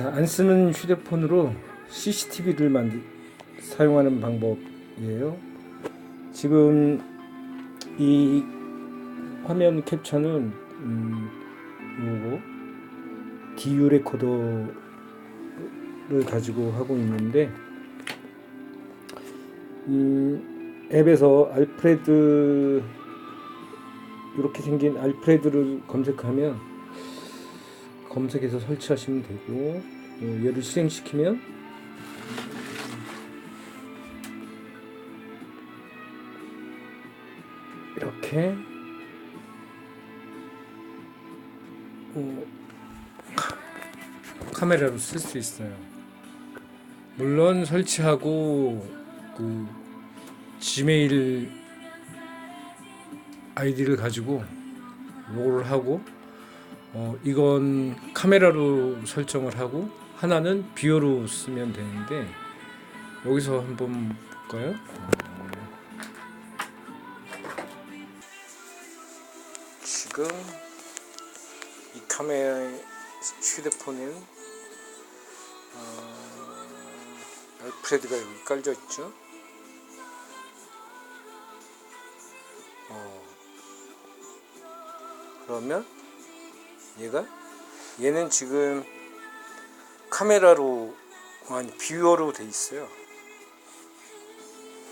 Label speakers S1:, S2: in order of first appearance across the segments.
S1: 자, 안 쓰는 휴대폰으로 CCTV를 만들 사용하는 방법이에요. 지금 이 화면 캡처는 음, 요거 DU 레코더를 가지고 하고 있는데 음, 앱에서 알프레드 이렇게 생긴 알프레드를 검색하면 검색해서 설치하시면 되고 어, 얘를 실행시키면 이렇게 어, 카- 카메라로 쓸 수 있어요. 물론 설치하고 그 지메일 아이디를 가지고 요거를 하고 어, 이건 카메라로 설정을 하고 하나는 비오로 쓰면 되는데 여기서 한번 볼까요? 지금 이 카메라의 휴대폰에는 어, 알프레드가 여기 깔려 있죠. 어, 그러면 얘가 얘는 지금 카메라로 아니 뷰어로 돼 있어요.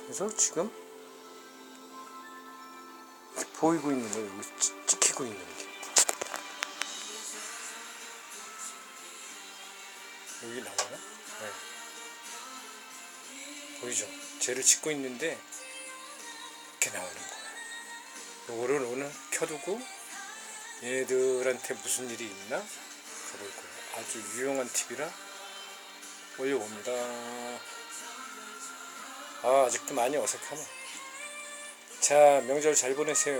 S1: 그래서 지금 보이고 있는 거예요. 여기 찍- 찍히고 있는 게. 여기 나와요? 네. 보이죠? 쟤를 찍고 있는데 이렇게 나오는 거예요. 요거를 오늘 켜두고 얘들한테 무슨 일이 있나 가볼 거예요. 아주 유용한 팁이라 올려봅니다. 아, 아직도 많이 어색하네. 자, 명절 잘 보내세요.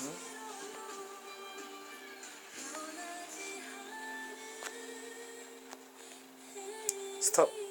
S1: 응? 스톱.